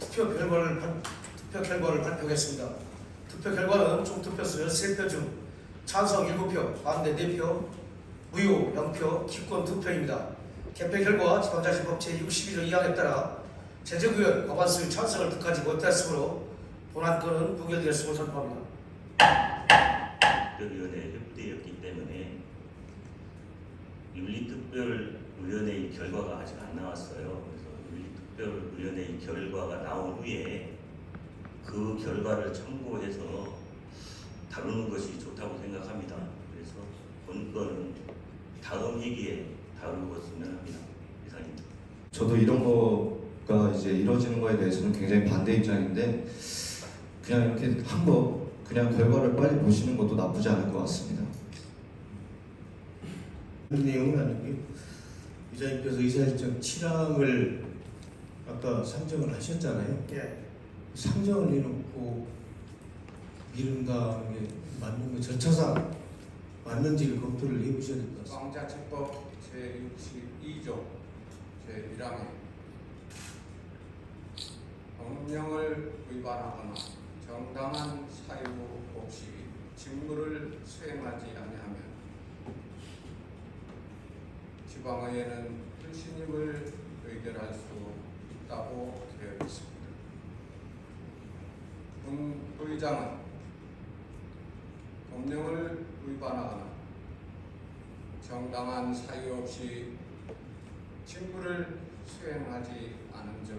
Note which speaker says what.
Speaker 1: 투표 결과를 발, 투표 결과를 발표하겠습니다. 투표 결과는 총 투표수 13표 중 찬성 7표, 반대 4표, 무효 0표, 기권 2표입니다. 개표 결과 지방자치법 제62조 2항에 따라 제적의원 과반수의 찬성을 득하지 못했으므로 본안건은 부결되었음을 선포합니다.
Speaker 2: 특별위원회 협의되었기 때문에 윤리특별위원회의 결과가 아직 안 나왔어요. 윤리특별위원회의 결과가 나온 후에 그 결과를 참고해서 다루는 것이 좋다고 생각합니다. 그래서 본건은 다음 회기에 다루었으면 합니다. 이상입니다.
Speaker 3: 저도 이런 거가 이제 이루어지는 거에 대해서는 굉장히 반대 입장인데 그냥 이렇게 한번 그냥 결과를 빨리 보시는 것도 나쁘지 않을 것 같습니다.
Speaker 4: 그런 내용이 아니고요. 이사님께서 의사일정 7항을 아까 상정을 하셨잖아요.
Speaker 1: 예.
Speaker 4: 상정을 해놓고 미룬다는 게 맞는 거 절차상 맞는지를 검토를 해보셔야 될 것 같습니다.
Speaker 5: 지방자치법 제62조 제1항에 법령을 위반하거나 정당한 사유 없이 직무를 수행하지 아니하면 지방의회는 불신임을 의결할 수 있다고 되어 있습니다. 본 부의장은 법령을 위반하거나 정당한 사유 없이 직무를 수행하지 않은 적